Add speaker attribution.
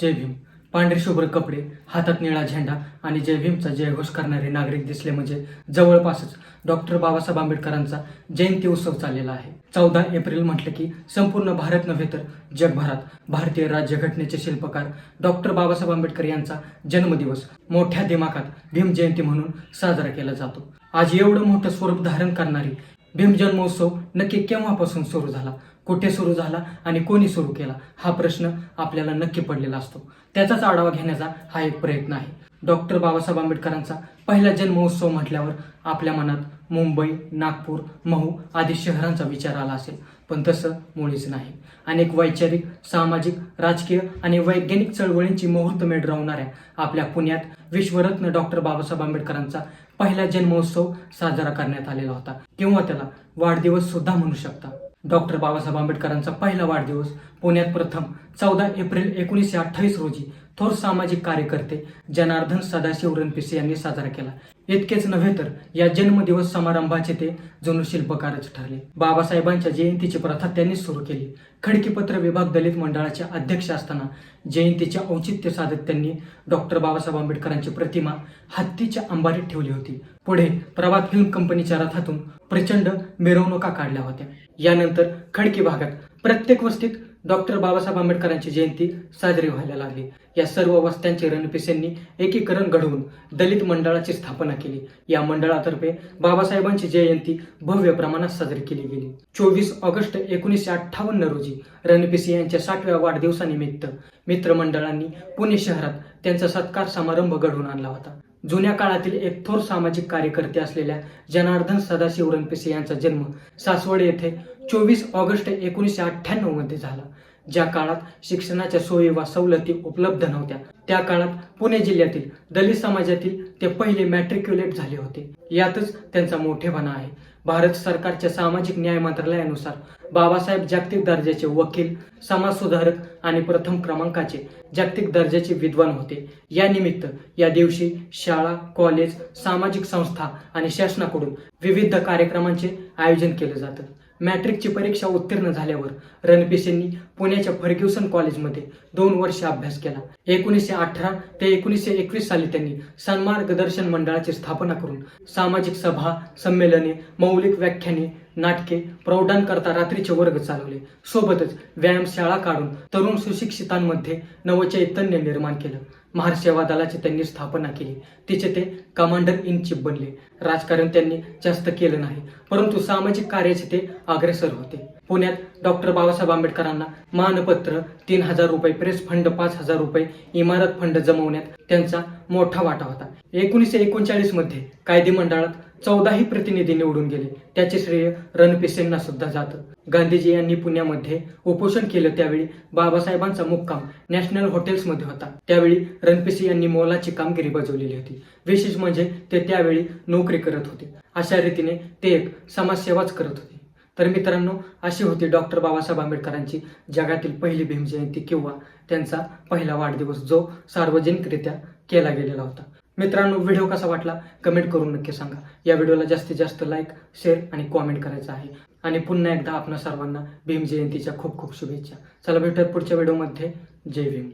Speaker 1: जय भीम. पांढरे शुभ्र कपडे हातात निळा झेंडा आणि जय भीमचा जयघोष करणारे नागरिक दिसले म्हणजे जवळपासच डॉक्टर बाबासाहेब आंबेडकरांचा जयंती उत्सव चाललेला आहे. चौदा एप्रिल म्हटलं की संपूर्ण भारत नव्हे तर जगभरात भारतीय राज्यघटनेचे शिल्पकार डॉक्टर बाबासाहेब आंबेडकर यांचा जन्मदिवस मोठ्या दिमाखात भीम जयंती म्हणून साजरा केला जातो. आज एवढं मोठं स्वरूप धारण करणारी भीम जन्मोत्सव नक्की केव्हापासून सुरू झाला? कुठे सुरू झाला आणि कोणी सुरू केला हा प्रश्न आपल्याला नक्की पडलेला असतो. त्याचाच आढावा घेण्याचा हा एक प्रयत्न आहे. डॉक्टर बाबासाहेब आंबेडकरांचा पहिला जन्मोत्सव म्हटल्यावर आपल्या मनात मुंबई नागपूर महू आदी शहरांचा विचार आला असेल. पण तसं मुळीच नाही. अनेक वैचारिक सामाजिक राजकीय आणि वैज्ञानिक चळवळींची मुहूर्तमेढ राहणाऱ्या आपल्या पुण्यात विश्वरत्न डॉक्टर बाबासाहेब आंबेडकरांचा पहिला जन्मोत्सव साजरा करण्यात आलेला होता. किंवा त्याला वाढदिवस सुद्धा म्हणू शकता. डॉक्टर बाबासाहेब आंबेडकरांचा पहिला वाढदिवस पुण्यात प्रथम चौदा एप्रिल एकोणीसशे अठ्ठावीस रोजी थोर सामाजिक कार्यकर्ते जनार्दन सदाशिव रणपिसे यांनी साजरा केला. इतकेच नव्हे तर या जन्मदिवस समारंभाचे ते जुनू शिल्पकारच ठरले. बाबासाहेबांच्या जयंतीची प्रथा त्यांनी सुरू केली. खडकीपत्र विभाग दलित मंडळाचे अध्यक्ष असताना जयंतीचे औचित्य साधत त्यांनी डॉक्टर बाबासाहेब आंबेडकरांची प्रतिमा हत्तीच्या अंबारीत ठेवली होती. पुढे प्रभात फिल्म कंपनीच्या रथातून प्रचंड मिरवणुका काढल्या होत्या. यानंतर खडकी भागात प्रत्येक वस्तीत डॉक्टर बाबासाहेब आंबेडकरांची जयंती साजरी व्हायला लागली. या सर्व वस्त्यांचे रणपिसेंनी एकीकरण घडवून दलित मंडळाची स्थापना केली. या मंडळातर्फे बाबासाहेबांची जयंती भव्य प्रमाणात साजरी केली गेली. चोवीस ऑगस्ट एकोणीसशे अठ्ठावन्न रोजी रणपिसे यांच्या साठव्या वाढदिवसानिमित्त मित्रमंडळांनी पुणे शहरात त्यांचा सत्कार समारंभ घडवून आणला होता. जुन्या काळातील एक थोर सामाजिक कार्यकर्ते असलेल्या जनार्दन सदाशिव रणपिसे यांचा जन्म सासवड येथे चोवीस ऑगस्ट एकोणीसशे अठ्ठ्याण्णवमध्ये झाला. ज्या काळात शिक्षणाच्या सोयी वा सवलती उपलब्ध नव्हत्या त्या काळात पुणे जिल्ह्यातील दलित समाजातील ते पहिले मॅट्रिक्युलेट झाले होते. यातच त्यांचा मोठेपणा आहे. भारत सरकारच्या सामाजिक न्याय मंत्रालयानुसार बाबासाहेब जागतिक दर्जाचे वकील समाज सुधारक आणि प्रथम क्रमांकाचे जागतिक दर्जाचे विद्वान होते. या निमित्त या दिवशी शाळा कॉलेज सामाजिक संस्था आणि शासनाकडून विविध कार्यक्रमांचे आयोजन केलं जातं. मॅट्रिकची परीक्षा उत्तीर्ण झाल्यावर रणपिसेंनी पुण्याच्या फर्ग्युसन कॉलेजमध्ये दोन वर्ष अभ्यास केला. एकोणीसशे अठरा ते एकोणीसशे एकवीस साली त्यांनी सन्मार्गदर्शन मंडळाची स्थापना करून सामाजिक सभा संमेलने मौलिक व्याख्याने नाटके प्रौढांकरता रात्रीचे वर्ग चालवले. सोबतच व्यायामशाळा काढून तरुण सुशिक्षितांमध्ये नवचैतन्य निर्माण केलं. महार सेवा दलाची त्यांनी स्थापना केली. तिचे ते कमांडर इन चीफ बनले. राजकारण त्यांनी जास्त केलं नाही परंतु सामाजिक कार्याचे ते अग्रेसर होते. पुण्यात डॉक्टर बाबासाहेब आंबेडकरांना मानपत्र तीन हजार रुपये प्रेस फंड पाच हजार रुपये इमारत फंड जमवण्यात त्यांचा मोठा वाटा होता. एकोणीसशे एकोणचाळीसमध्ये कायदे मंडळात चौदाही प्रतिनिधी निवडून गेले. त्याचे श्रेय रणपिसेंना सुद्धा जातं. गांधीजी यांनी पुण्यामध्ये उपोषण केलं त्यावेळी बाबासाहेबांचा मुक्काम नॅशनल हॉटेल्समध्ये होता. त्यावेळी रणपिसे यांनी मोलाची कामगिरी बजावलेली होती. विशेष म्हणजे ते त्यावेळी नोकरी करत होते. अशा रीतीने ते एक समाजसेवाच करत होते. तर मित्रांनो अशी होती डॉक्टर बाबासाहेब आंबेडकरांची जगातील पहिली भीम जयंती किंवा त्यांचा पहिला वाढदिवस जो सार्वजनिकरित्या केला गेलेला होता. मित्रांनो व्हिडिओ कसा वाटला? कमेंट करून नक्की सांगा. या व्हिडिओला जास्तीत जास्त लाईक शेअर आणि कॉमेंट करायचं आहे. आणि पुन्हा एकदा आपणा सर्वांना भीम जयंतीच्या खूप खूप शुभेच्छा. चला भेटूयात पुढच्या व्हिडिओमध्ये. जय भीम.